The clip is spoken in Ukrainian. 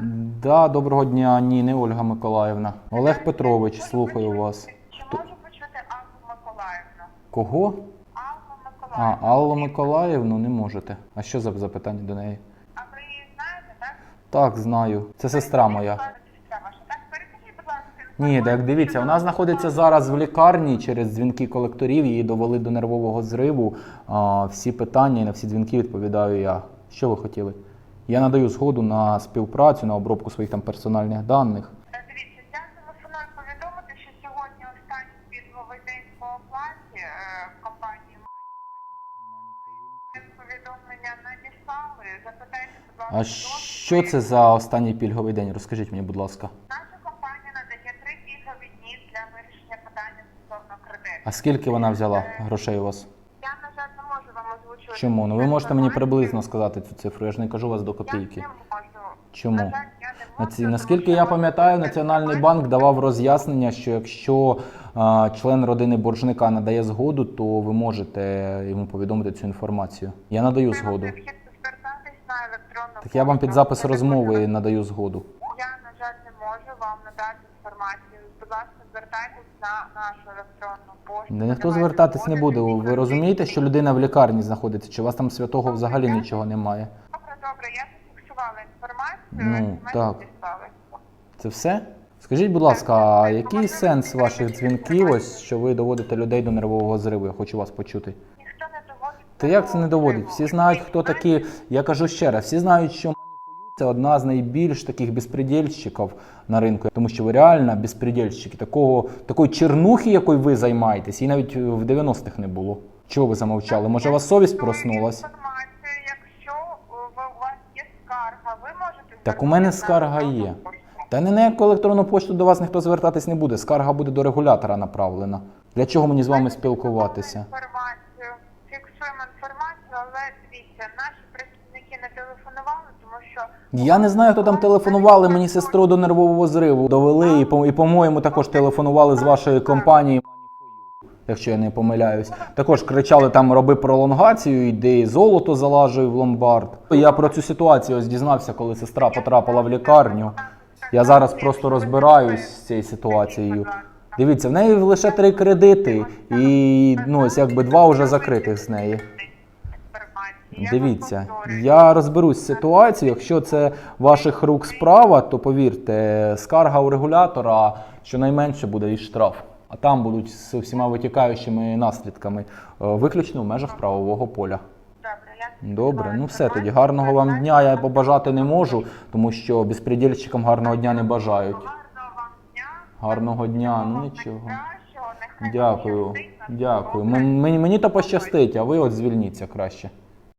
Да, доброго дня, ні, не Ольга Миколаївна. Олег Петрович, слухаю вас. Чи можу почути Аллу Миколаївну? Кого? Аллу А, Миколаївну. Аллу Миколаївну не можете. А що за запитання до неї? А ви її знаєте, так? Так, знаю. Це сестра моя. Сестра ваша. Так, перекажіть, будь ласка, Ні, так дивіться, вона знаходиться зараз в лікарні через дзвінки колекторів. Її довели до нервового зриву. А, всі питання і на всі дзвінки відповідаю я. Що ви хотіли? Я надаю згоду на співпрацю, на обробку своїх там персональних даних. Е, Дивіться, я телефоную повідомити, що сьогодні останній пільговий день по оплаті е, в компанії повідомлення надіслали. Запитайте, будь ласка, А що це за останній пільговий день? Розкажіть мені, будь ласка. Наша компанія надає три пільгові дні для вирішення питання стосовно кредиту. А скільки вона взяла грошей у вас? Я, на жаль, не можу вам озвучувати. Чому? Ну ви можете мені приблизно сказати цю цифру. Я ж не кажу вас до копійки. Чому? Наскільки я пам'ятаю, Національний банк давав роз'яснення, що якщо а, член родини боржника надає згоду, то ви можете йому повідомити цю інформацію. Я надаю згоду. Так я вам під запис розмови надаю згоду. Жаль, не можу вам надати інформацію. Будь ласка, звертайтесь на нашу електронну пошту. Да ніхто Давайте звертатись не буде. Ви розумієте, що людина в лікарні знаходиться? Чи у вас там святого взагалі нічого немає? Добре, добре, я зафіксувала інформацію, Ну, так. Це все? Скажіть, будь ласка, а який сенс ваших дзвінків, ось що ви доводите людей до нервового зриву? Я хочу вас почути. Ніхто не доводить. Та як це не доводить? Всі знають, хто такі. Я кажу ще раз, всі знають, що це одна з найбільш таких безпредельщиків на ринку, тому що ви реально безпредельщики. Такого такої чернухи, якою ви займаєтесь, і навіть в 90-х не було. Чого ви замовчали? Може, у вас совість проснулась? Якщо е, у вас є скарга, ви можете Так у мене скарга є. Та не на яку електронну пошту до вас ніхто звертатись не буде. Скарга буде до регулятора направлена. Для чого мені з вами спілкуватися? Інформацію, фіксуємо інформацію, але дивіться, наші працівники не телефонували, тому що Я не знаю, хто там телефонували. Мені сестру до нервового зриву довели, і, по- і по-моєму, також телефонували з вашої компанії. Якщо я не помиляюсь, також кричали там роби пролонгацію, йди золото залажуй в ломбард. Я про цю ситуацію ось дізнався, коли сестра потрапила в лікарню. Я зараз просто розбираюсь з цією ситуацією. Дивіться, в неї лише три кредити, і ну ось якби два вже закритих з неї. Дивіться, я розберусь з ситуацією. Якщо це ваших рук справа, то повірте, скарга у регулятора щонайменше буде і штраф. А там будуть з всіма витікаючими наслідками, е, виключно в межах правового поля. Добре, ну все тоді. Гарного вам дня я побажати не можу, тому що безпредельщикам гарного дня не бажають. Гарного дня. Гарного дня, ну нічого. Дякую, дякую. Мені, мені то пощастить, а ви от звільніться краще.